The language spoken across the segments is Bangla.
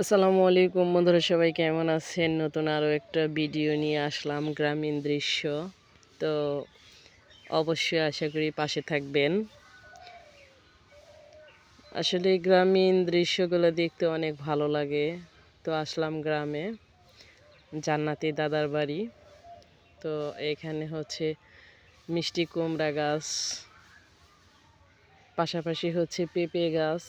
আসসালামু আলাইকুম বন্ধুরা, সবাই কেমন আছেন? নতুন আরও একটা ভিডিও নিয়ে আসলাম, গ্রামীণ দৃশ্য। তো অবশ্যই আশা করি পাশে থাকবেন। আসলে গ্রামীণ দৃশ্যগুলো দেখতে অনেক ভালো লাগে। তো আসলাম গ্রামে, জান্নাতি দাদার বাড়ি। তো এখানে হচ্ছে মিষ্টি কুমড়া গাছ, পাশাপাশি হচ্ছে পেঁপে গাছ।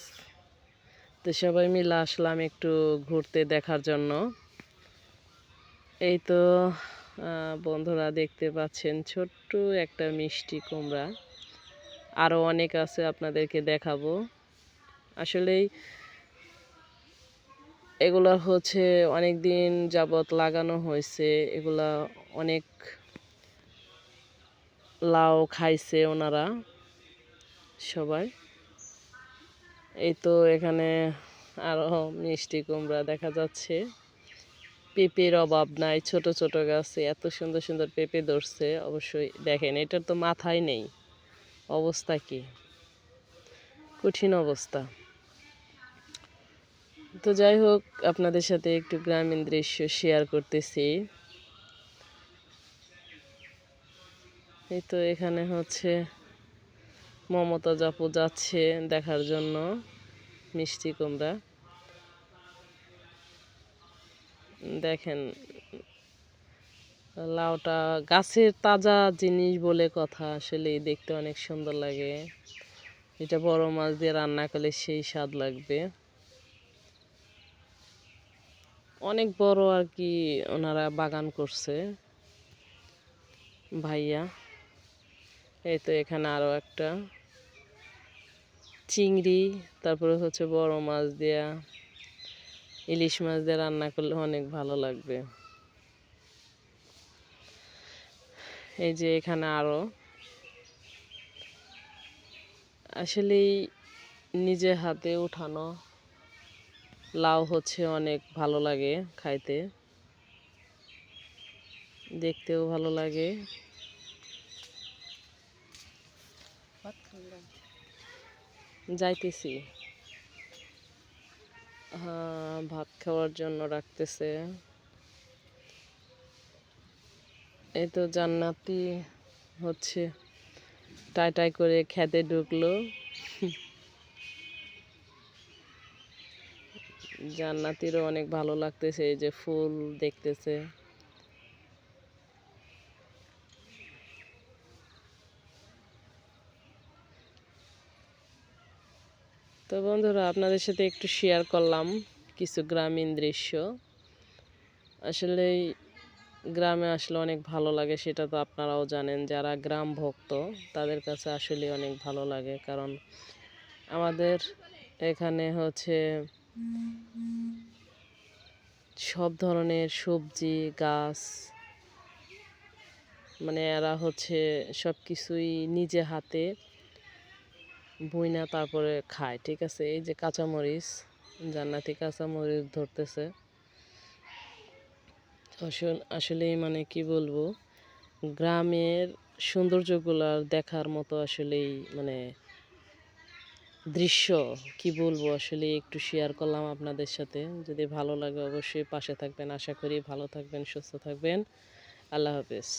তো সবাই মিলে আসলাম একটু ঘুরতে দেখার জন্য। এই তো বন্ধুরা দেখতে পাচ্ছেন, ছোট্ট একটা মিষ্টি কুমড়া। আরও অনেক আছে আপনাদেরকে দেখাবো। আসলেই এগুলা হচ্ছে অনেক দিন যাবত লাগানো হয়েছে। এগুলা অনেক লাউ খাইছে ওনারা সবাই। এই তো এখানে আরও মিষ্টি কুমড়া দেখা যাচ্ছে। পেঁপের অভাব নাই, ছোট ছোট গাছে এত সুন্দর সুন্দর পেঁপে ধরছে। অবশ্যই দেখেন, এটার তো মাথায় নেই। অবস্থা কি? কঠিন অবস্থা। তো যাই হোক, আপনাদের সাথে একটু গ্রামীণ দৃশ্য শেয়ার করতেছি। এই তো এখানে হচ্ছে মমতা জাপু যাচ্ছে দেখার জন্য। মিষ্টি কুমড়া। দেখেন, লাউটা গাছের তাজা জিনিস বলে কথা আসলে দেখতে অনেক সুন্দর লাগে। এটা বড় মাছ দিয়ে রান্না করলে সেই স্বাদ লাগবে। অনেক বড় আর কি ওনারা বাগান করছে। ভাইয়া, এই তো এখানে আরও একটা। চিংড়ি, তারপরে হচ্ছে বড় মাছ দেয়া, ইলিশ মাছ দিয়ে রান্না করলে অনেক ভালো লাগবে। এই যে এখানে আরও আসলেই নিজে হাতে উঠানো লাউ হচ্ছে অনেক ভালো লাগে খাইতে। দেখতেও ভালো লাগে। যাইতেছি। হ্যাঁ ভাত খাওয়ার জন্য রাখতেছে। এই তো জান্নাতি হচ্ছে। টাই টাই করে খেতে ঢুকলো। জান্নাতিরও অনেক ভালো লাগতেছে, এই যে ফুল দেখতেছে। তো বন্ধুরা, আপনাদের সাথে একটু শেয়ার করলাম কিছু গ্রামীণ দৃশ্য। আসলে গ্রামে আসলে অনেক ভালো লাগে, সেটা তো আপনারাও জানেন। যারা গ্রাম ভক্ত, তাদের কাছে আসলে অনেক ভালো লাগে। কারণ আমাদের এখানে হচ্ছে সব ধরনের সবজি, গাছ মানে এরা হচ্ছে সব কিছুই নিজে হাতে বইনা তারপরে খায়, ঠিক আছে? এই যে কাঁচামরিচ, জান্নাতি কাঁচামরিচ ধরতেছে। আসলেই মানে কি বলব, গ্রামের সৌন্দর্যগুলো দেখার মতো আসলেই মানে দৃশ্য, কি বলব? আসলে একটু শেয়ার করলাম আপনাদের সাথে। যদি ভালো লাগে অবশ্যই পাশে থাকবেন। আশা করি ভালো থাকবেন, সুস্থ থাকবেন। আল্লাহ হাফেজ।